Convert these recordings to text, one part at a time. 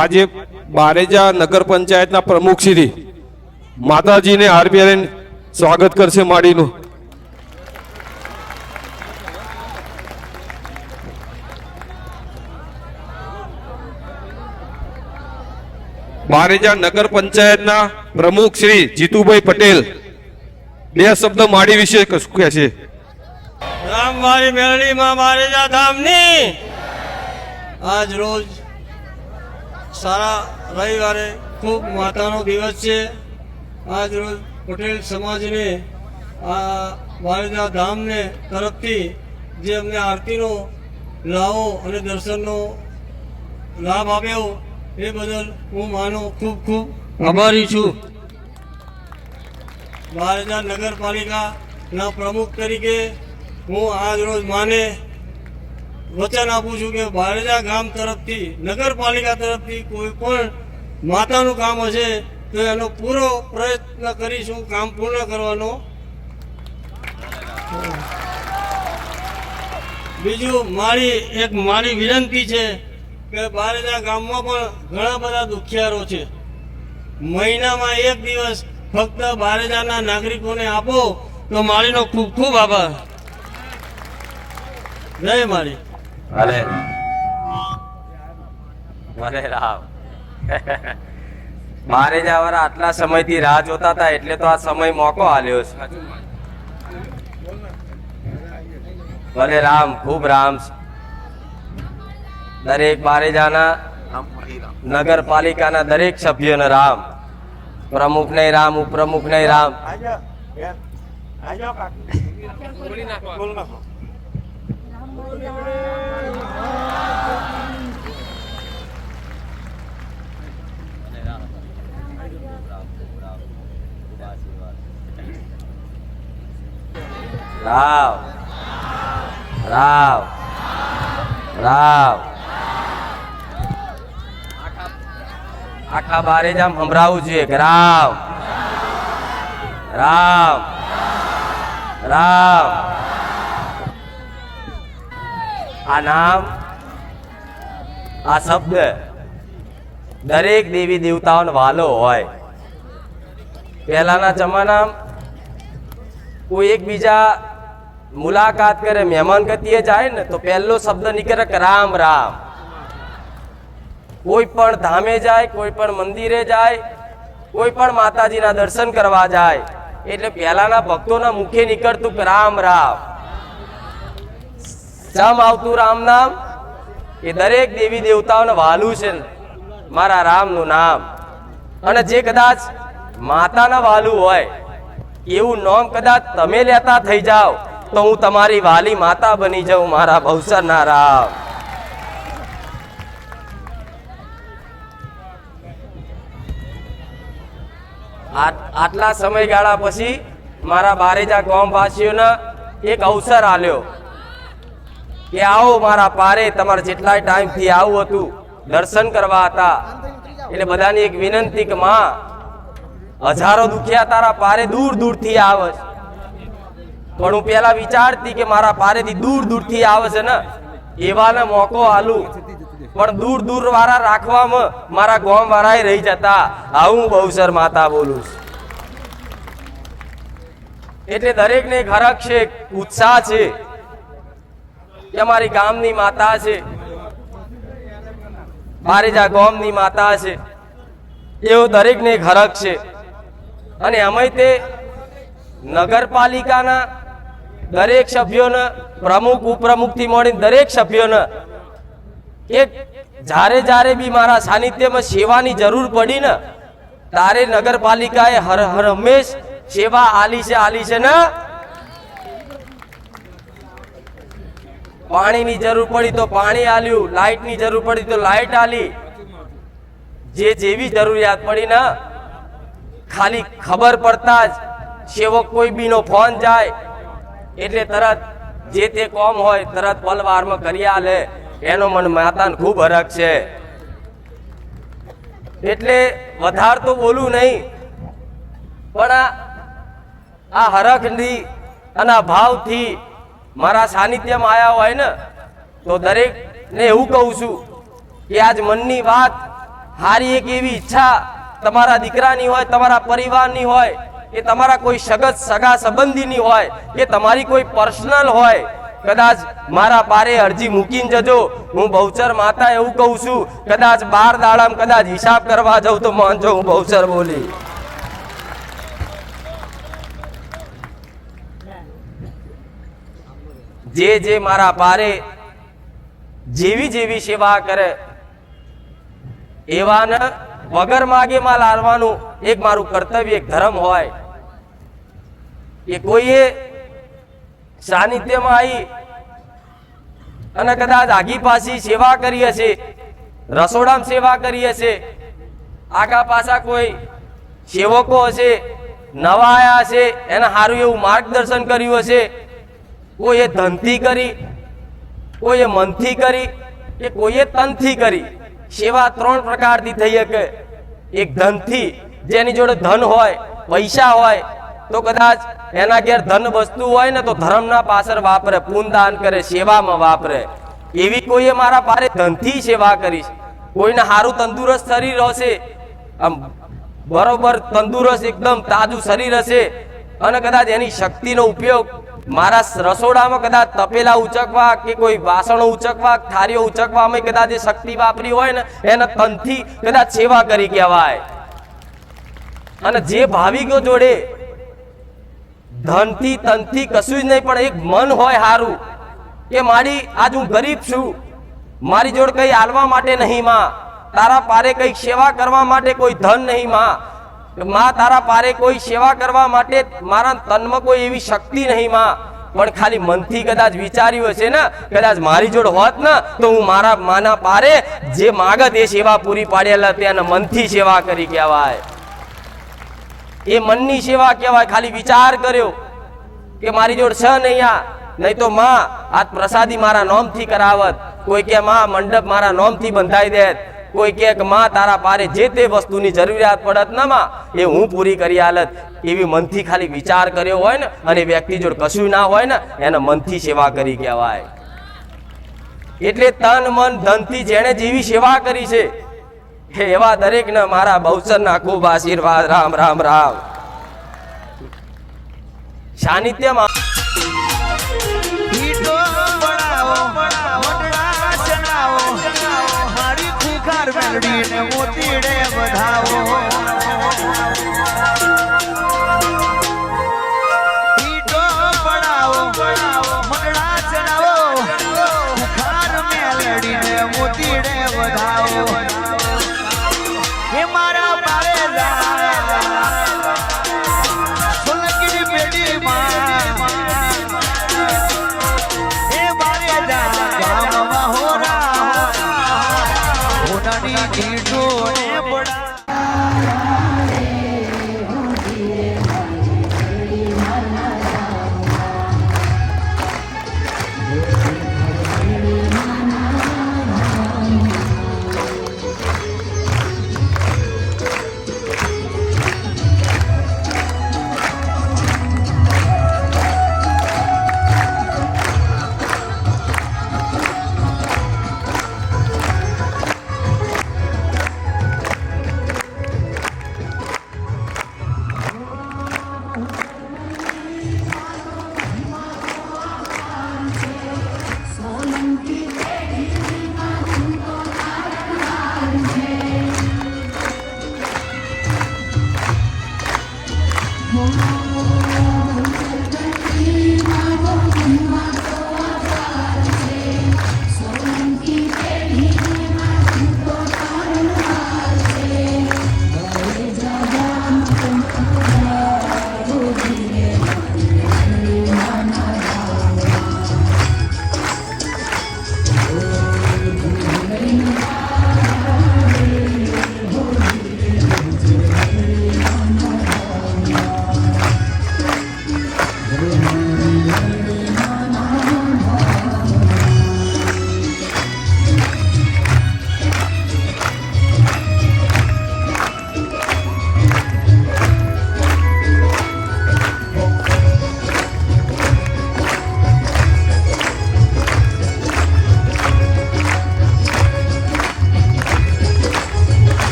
આજે બારેજા નગર પંચાયતના પ્રમુખ શ્રી માતાજીને આરબીઆઈ સ્વાગત કરશે માડીનું. બારેજા નગર પંચાયતના પ્રમુખ શ્રી જીતુભાઈ પટેલ બે શબ્દ માડી વિશે કહે છે. રામ મારી મેળણીમાં મારે ધામની. આજ રોજ સારા રવિવારે ખૂબ માતાનો દિવસ છે. આજ રોજ પટેલ સમાજને, આ વારેજા ધામને તરફથી જે અમને આરતીનો લાવો અને દર્શનનો લાભ આપ્યો, એ બદલ હું માનો ખૂબ ખૂબ આભારી છું. વારેજા નગરપાલિકાના પ્રમુખ તરીકે હું આજ રોજ માને વચન આપું છું કે બારેજા ગામ તરફથી, નગરપાલિકા તરફથી કોઈ પણ માતાનું કામ હશે તો એનો પૂરો પ્રયત્ન કરીશું, કામ પૂર્ણ કરવાનો. બીજું મારી, એક મારી વિનંતી છે કે બારેજા ગામમાં પણ ઘણા બધા દુખિયારો છે. મહિનામાં એક દિવસ ફક્ત બારેજાના નાગરિકોને આપો તો મારીનો ખૂબ ખૂબ આભાર. જય મારી. ભલે ભલે રામ. મારે જવાના આટલા સમયથી રાહ જોતા હતા, એટલે તો આ સમય મોકો આલ્યો છે. ભલે રામ, ખૂબ રામ. દરેક બારેજાના નગરપાલિકાના દરેક સભ્યોને રામ. પ્રમુખ નહીં રામ. ઉપપ્રમુખ નહીં રામ રામ રાવ. રાવ. આખા બારે જામ સંભળાવું છે કે રાવ. રામ રામ આ નામ, આ શબ્દ દરેક દેવી દેવતાઓનો વાલો હોય. પહેલાના જમાનામાં કોઈ એકબીજા મુલાકાત કરે, મહેમાન ગતિએ જાય ને, તો પહેલો શબ્દ નીકળે રામ રામ. કોઈ પણ ધામે જાય, કોઈ પણ મંદિરે જાય, કોઈ પણ માતાજીના દર્શન કરવા જાય, એટલે પહેલાના ભક્તોના મુખે નીકળતું રામ રામ. જામ આવતું રામ નામ? એ દરેક દેવી દેવતાઓને વાલું છે મારા રામનું નામ. અને જે કદાચ માતાના વાલું હોય, એવું નામ કદાચ તમે લેતા થઈ જાઓ, તો હું તમારી વાલી માતા બની જાઉં, મારા ભવસરના રામ. આટલા સમયગાળા પછી મારા બારેજા ગામવાસીઓને એક અવસર આલ્યો. કે આવો મારા પારે તમારે જેટલાય ટાઈમથી આવું હતું, દર્શન કરવા હતા. એટલે બધાની એક વિનંતી કે માં, હજારો દુખ્યા તારા પારે દૂર દૂરથી આવે પણ હું પેલા વિચારતી કે મારા પારેથી દૂર દૂરથી આવે છે ને, એવાને મોકો આલું. પણ દૂર દૂર વાળા રાખવામાં મારા ગામ વાળા રહી જતા. આવું બહુસર માતા બોલું એટલે દરેકને એક હરખ છે ઉત્સાહ છે. કે અમારી ગામની માતા છે. બારેજા ગોમની માતા છે. એવો દરેકને એક છે. અને અમે તે નગરપાલિકાના દરેક સભ્યોને પ્રમુખ, ઉપપ્રમુખથી મળીને દરેક સભ્યોને એક જ્યારે જ્યારે બી મારા સાનિધ્યમાં સેવાની જરૂર પડી ને, તારે નગરપાલિકાએ હર હર હંમેશ સેવા આલી છે આલી છે ને પાણીની જરૂર પડી તો પાણી આલ્યું, લાઇટની જરૂર પડી તો લાઇટ આલી. જે જેવી જરૂરિયાત પડી ને, ખાલી ખબર પડતા જ સેવક કોઈ બીનો ફોન જાય, એટલે તરત જે તે કોમ હોય તરત પલવારમાં કરી આલે. એનો મન માતાને ખૂબ હરખ છે. એટલે વધાર તો બોલું નહીં, પણ આ હરખથી અને ભાવથી મારા સાનિધ્યમાં આવ્યા હોય ને, તો દરેકને એવું કહું છું કે આજ મનની વાત હારી એક એવી ઈચ્છા તમારા દીકરાની હોય, તમારા પરિવારની હોય, કે તમારા કોઈ સગત સગા સંબંધીની હોય, કે તમારી કોઈ પર્સનલ હોય, કદાચ મારા પારે અરજી મૂકીને જજો. હું બહુચર માતા એવું કહું છું, કદાચ બાર દાડામ કદાચ હિસાબ કરવા જાઉં તો માનજો હું બહુચર બોલી. જે જે મારા પારે જેવી જેવી સેવા કરે, એવાને વગર માગે માં લાવવાનું એક મારું કર્તવ્ય, એક ધર્મ હોય. એ કોઈએ સાનિધ્યમાં આવી અને કદાચ આગી પાછી સેવા કરી હશે, રસોડામાં સેવા કરી હશે, આગા પાછા કોઈ સેવકો હશે, નવા આયા હશે, એને સારું એવું માર્ગદર્શન કર્યું હશે કોઈએ ધનથી કરી, કોઈએ મનથી કરી કે કોઈએ તનથી કરી. સેવા ત્રણ પ્રકારથી થઈ શકે. એક ધનથી, જેની જોડે ધન હોય, પૈસા હોય, તો કદાચ એના ઘેર ધન વસ્તુ હોય ને તો ધર્મના પાછળ વાપરે, પૂનદાન કરે, સેવામાં વાપરે. એવી કોઈએ મારા પારે ધનથી સેવા કરી કોઈને સારું તંદુરસ્ત શરીર હશે, આમ બરોબર તંદુરસ્ત એકદમ તાજું શરીર હશે, અને કદાચ એની શક્તિનો ઉપયોગ મારા રસોડામાં કદાચ તપેલા ઉચકવા કે કોઈ વાસણો ઉચકવા થારીઓ ઉચકવામાં કદાચ જે શક્તિ વાપરી હોય ને, એને તનથી કદાચ સેવા કરી કહેવાય. અને જે ભાવિકો જોડે, ધનથી, તનથી કશું જ નહીં, પણ એક મન હોય સારું કે મારી આજ હું ગરીબ છું, મારી જોડે કઈ આલવા માટે નહીં માં, તારા પારે કઈ સેવા કરવા માટે કોઈ ધન નહીં માં માં, તારા પારે કોઈ સેવા કરવા માટે મારા તનમાં કોઈ એવી શક્તિ નહીં, માં. પણ ખાલી મનથી કદાચ વિચાર્યું હશે ને, કદાચ મારી જોડ હોત ને, તો હું મારા માના પારે જે માગત એ સેવા પૂરી પાડેલા ત્યાં મનથી સેવા કરી કહેવાય. એ મનની સેવા કહેવાય. ખાલી વિચાર કર્યો કે મારી જોડ છે નહીં આ નહીં તો માં આ પ્રસાદી મારા નોમથી કરાવત. કોઈ કે, માં, મંડપ મારા નોમથી બંધાઈ દેત. કોઈ કે કે, માં, તારા પારે જે તે વસ્તુની જરૂરિયાત પડત ને એ હું પૂરી કરી આલત. એવી મનથી ખાલી વિચાર કર્યો હોય ને, અને વ્યક્તિ જોડે કશું ના હોય ને, એને મનથી સેવા કરી કહેવાય. એટલે તન, મન, ધનથી જેણે જેવી સેવા કરી છે એવા દરેકને મારા બહુચરના ખૂબ આશીર્વાદ. રામ રામ રામ. સાનિધ્યમાં ખુખાર મેળવીને મોતીડે વધાવો.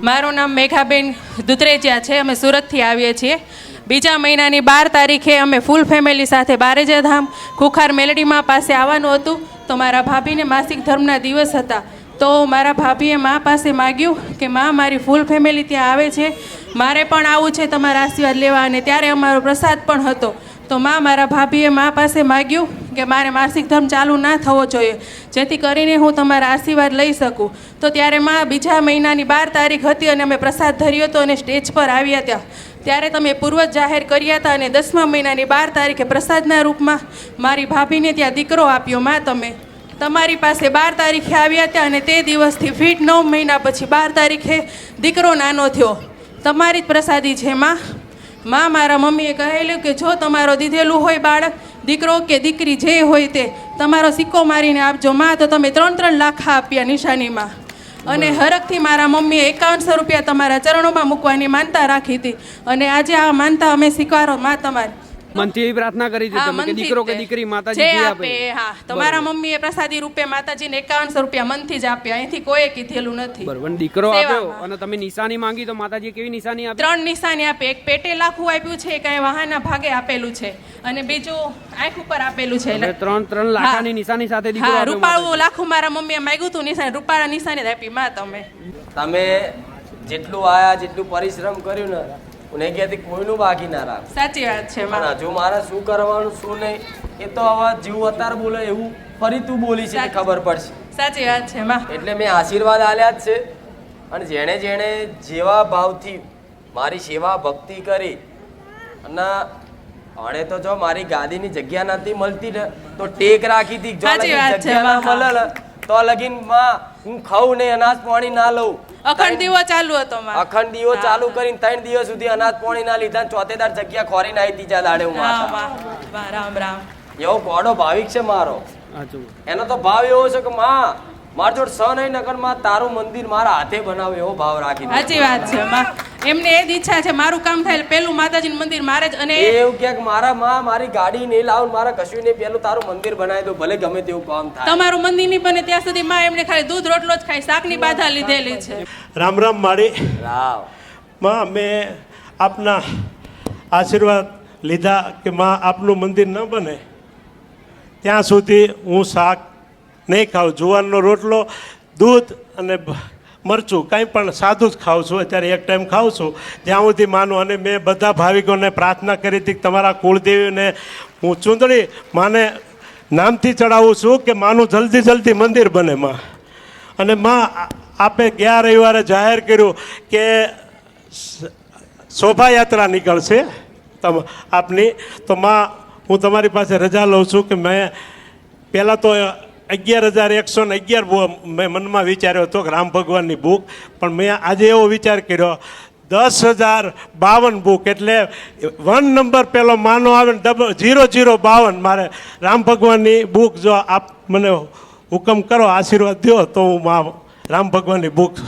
મારું નામ મેઘાબેન દુધરેજિયા છે. અમે સુરતથી આવીએ છીએ. બીજા મહિનાની બાર તારીખે અમે ફૂલ ફેમિલી સાથે બારેજા ધામ ખુખાર મેલડીમાં પાસે આવવાનું હતું. તો મારા ભાભીને માસિક ધર્મના દિવસ હતા. તો મારા ભાભીએ મા પાસે માગ્યું કે મા, મારી ફૂલ ફેમિલી ત્યાં આવે છે. મારે પણ આવું છે, તમારા આશીર્વાદ લેવા. અને ત્યારે અમારો પ્રસાદ પણ હતો. તો મા, મારા ભાભીએ મા પાસે માગ્યું કે મારે માસિક ધર્મ ચાલુ ના થવો જોઈએ. જેથી કરીને હું તમારા આશીર્વાદ લઈ શકું. તો ત્યારે મા બીજા મહિનાની બાર તારીખ હતી અને અમે પ્રસાદ ધર્યો હતો અને સ્ટેજ પર આવ્યા ત્યાં. ત્યારે તમે પૂર્વ જાહેર કર્યા હતા અને દસમા મહિનાની બાર તારીખે પ્રસાદના રૂપમાં મારી ભાભીને ત્યાં દીકરો આપ્યો. મા તમે તમારી પાસે બાર તારીખે આવ્યા હતા અને તે દિવસથી ફીટ નવ મહિના પછી બાર તારીખે દીકરો નાનો થયો. તમારી જ પ્રસાદી છે, માં. માં, મારા મમ્મીએ કહેલું કે જો તમારો દીધેલું હોય બાળક, દીકરો કે દીકરી જે હોય તે, તમારો સિક્કો મારીને આપજો. માં, તો તમે ત્રણ ત્રણ લાખ આપ્યા નિશાનીમાં. અને હરખથી મારા મમ્મીએ એકાવનસો રૂપિયા તમારા ચરણોમાં મૂકવાની માનતા રાખી હતી. અને આજે આ માનતા અમે સ્વીકારો, માં તમારી. મનથી એવી પ્રાર્થના કરી છે તમે કે દીકરો કે દીકરી માતાજી જે આપે હા. તો મારા મમ્મીએ પ્રસાદી રૂપે માતાજીને 5100 રૂપિયા મનથી જ આપ્યા અહીંથી કોઈએ કીધેલું નથી. બરાબર. દીકરો આપ્યો અને તમે નિશાની માંગી તો માતાજી કેવી નિશાની આપી? ત્રણ નિશાની આપે. એક પેટે લાખું આપ્યું છે એક વાહના વાહનના ભાગે આપેલું છે. અને બીજું આંખ ઉપર આપેલું છે. એટલે ત્રણ ત્રણ લાખાની નિશાની સાથે દીકરો આપ્યો રૂપાળું લાખું મારા મમ્મીએ માંગ્યું હતું નિશાની. રૂપાળા નિશાની જ આપી માં તમે. તમે જેટલું આયા જેટલું પરિશ્રમ કર્યું ને નહીં કહેતી કોઈનું બાકી ના રાખ. સાચી વાત છે મારા જો મારે શું કરવાનું શું નહીં એ તો હવે જીવ અતાર બોલે એવું ફરી તું બોલી છે ખબર પડશે. સાચી વાત છે માં. એટલે મેં આશીર્વાદ આલ્યા જ છે. અને જેણે જેણે જેવા ભાવથી મારી સેવા ભક્તિ કરી અને અણે તો જો મારી ગાદીની જગ્યા નથી મળતી ને તો ટેક રાખી હતી. જો જગ્યા મળે તો લગીનમાં હું ખાઉં નહીં અનાજ પાણી ના લઉં. અખંડ દીવો ચાલુ હતો માં અખંડ દીવો ચાલુ કરીને ત્રણ દિવસ સુધી અનાજ પાણી ના લીધા ચોતેદાર ચોથેદાર જગ્યા ખોરી નાઈ ત્રીજા દાડે હું રામ રામ. એવો ગોડો ભાવિક છે મારો. એનો તો ભાવ એવો છે કે માં માર જોડ સ નહીં માં તારું મંદિર મારા હાથે બનાવે એવો ભાવ રાખી સાચી વાત છે માં. એમને એ જ ઈચ્છા છે મારું કામ થાય પેલું માતાજીનું મંદિર મારે જ અને એવું કે મારા માં મારી ગાડી નહીં લાવ મારા કશું નહીં પેલું તારું મંદિર બનાવી દઉં ભલે ગમે તેવું કામ થાય. તમારું મંદિર નહીં બને ત્યાં સુધી માં એમને ખાલી દૂધ રોટલો જ ખાય શાકની બાધા લીધેલી છે. રામ રામ માળી. રાવ. માં મેં આપના આશીર્વાદ લીધા કે માં આપનું મંદિર ન બને. ત્યાં સુધી હું શાક નહીં ખાઉં જુવારનો રોટલો, દૂધ અને મરચું, કંઈ પણ સાદું જ ખાઉં છું. અત્યારે એક ટાઈમ ખાઉં છું. ત્યાં સુધી માનું, અને મેં બધા ભાવિકોને પ્રાર્થના કરી હતી કે તમારા કુળદેવીને હું ચૂંદડી માને નામથી ચડાવું છું કે માનું જલ્દી જલ્દી મંદિર બને માં. અને માં આપે ગયા રવિવારે જાહેર કર્યું કે શોભાયાત્રા નીકળશે. તમ, આપની. તો માં, હું તમારી પાસે રજા લઉં છું કે મેં પહેલાં તો અગિયાર હજાર એકસો ને અગિયાર મેં મનમાં વિચાર્યો હતો કે રામ ભગવાનની બુક પણ મેં આજે એવો વિચાર કર્યો દસ હજાર બાવન બુક એટલે વન નંબર પેલો માનો આવે ને ડબલ ઝીરો જીરો બાવન મારે રામ ભગવાનની બુક જો આપ મને હુકમ કરો આશીર્વાદ દો તો હું મા રામ ભગવાનની બુક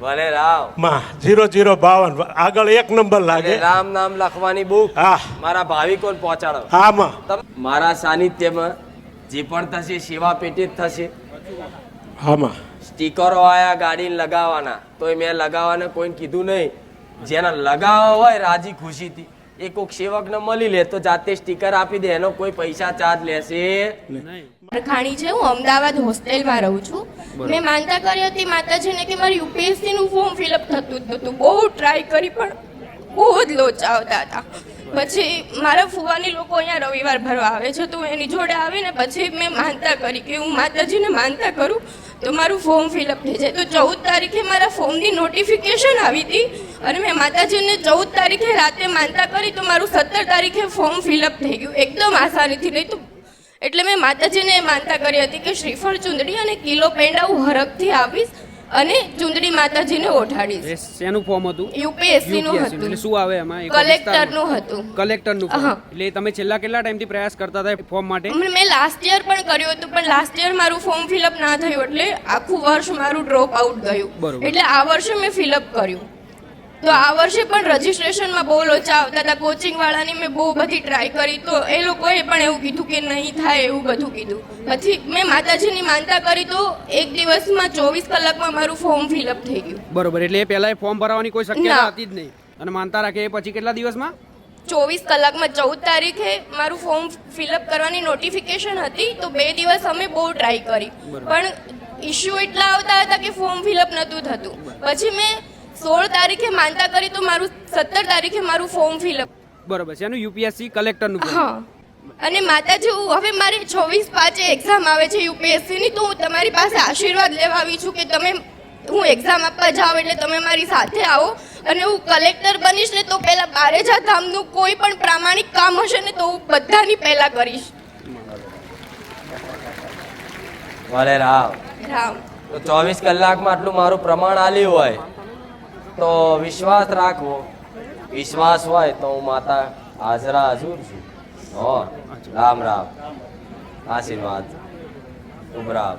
ભલે રામમાં જીરો જીરો બાવન આગળ એક નંબર લાગે. રામ નામ લખવાની બુક હા. મારા ભાવિકોને પહોંચાડો. હા માં. મારા સાનિધ્યમાં જે પણ થશે સેવા પેટે જ થશે. હા સ્ટીકરો આયા ગાડીને લગાવવાના. તો મેં લગાવવાને કોઈને કીધું નહીં. જેને લગાવવા હોય રાજી ખુશીથી એ કોઈક સેવકને મળી લે તો જાતે સ્ટીકર આપી દે. એનો કોઈ પૈસા ચાર્જ લેશે ખાણી છે હું અમદાવાદ હોસ્ટેલમાં રહું છું. મેં માનતા કરી હતી માતાજીને કે મારી યુપીએસસી નું ફોર્મ ફિલઅપ થતું જ નહોતું બહુ ટ્રાય કરી પણ બહુ જ લોચા આવતા હતા. પછી મારા ફુવાની લોકો અહીંયા રવિવાર ભરવા આવે છે, તો એની જોડે આવીને પછી મેં માનતા કરી કે હું માતાજીને માનતા કરું, તો મારું ફોર્મ ફિલઅપ થઈ જાય. તો ચૌદ તારીખે મારા ફોર્મની નોટિફિકેશન આવી હતી અને મેં માતાજીને ચૌદ તારીખે રાતે માનતા કરી, તો મારું સત્તર તારીખે ફોર્મ ફિલઅપ થઈ ગયું, એકદમ આસાનીથી નહીં તો એટલે મેં માતાજીને માનતા કરી હતી કે શ્રીફળ ચુંદડી અને કિલો પેંડા હું હરખથી આપીશ અને ચુંદડી માતાજીને ઓઢાડીશ. શેનું ફોર્મ હતું? યુપીએસસી નું હતું. એટલે શું આવે એમાં? કલેક્ટરનું હતું. કલેક્ટરનું નું એટલે તમે છેલ્લા કેટલા ટાઈમથી પ્રયાસ કરતા હતા ફોર્મ માટે? મેં લાસ્ટ યર પણ કર્યું હતું પણ લાસ્ટ યર મારું ફોર્મ ફિલઅપ ના થયું એટલે આખું વર્ષ મારું ડ્રોપ આઉટ ગયું. એટલે આ વર્ષે મેં ફિલઅપ કર્યું. તો આ વર્ષે પણ રજીસ્ટ્રેશનમાં બહુ લોચા આવતા હતા. કોચિંગ વાળાની મેં બહુ બધી ટ્રાય કરી. તો એ લોકોએ પણ એવું કીધું કે નહીં થાય એવું બધું કીધું. પછી મેં માતાજીની માનતા કરી તો એક દિવસમાં ચોવીસ કલાકમાં મારું ફોર્મ ફિલઅપ થઈ ગયું. બરોબર એટલે એ પહેલા ફોર્મ ભરવાની કોઈ શક્યતા હતી જ નહીં. અને માનતા રાખે એ પછી કેટલા દિવસમાં? ચોવીસ કલાકમાં ચૌદ તારીખે મારું ફોર્મ ફિલઅપ કરવાની નોટિફિકેશન હતી. તો બે દિવસ અમે બહુ ટ્રાય કરી. પણ ઇશ્યુ એટલા આવતા હતા કે ફોર્મ ફિલઅપ નહોતું થતું. પછી મેં સોળ તારીખે માનતા કરી તો મારું સત્તર તારીખે મારું ફોર્મ ફિલઅપ બરોબર છે. એનું યુપીએસસી કલેક્ટરનું. હા. અને માતાજી હું હવે મારે ચોવીસ પાંચે એક્ઝામ આવે છે યુપીએસસી ની તો હું તમારી પાસે આશીર્વાદ લેવા આવી છું કે તમે હું એક્ઝામ આપવા જાઉં એટલે તમે મારી સાથે આવો. અને હું કલેક્ટર બનીશ ને તો પહેલા બારેજા ધામનું કોઈ પણ પ્રામાણિક કામ હશે ને તો હું બધાની પહેલા કરીશ. ભલે રામ. રામ. તો ચોવીસ કલાકમાં આટલું મારું પ્રમાણ આલ્યું હોય તો વિશ્વાસ રાખવો. વિશ્વાસ હોય તો હું માતા હાજરા હજુર છું. હો, રામ રામ. આશીર્વાદ. ઉભરાવ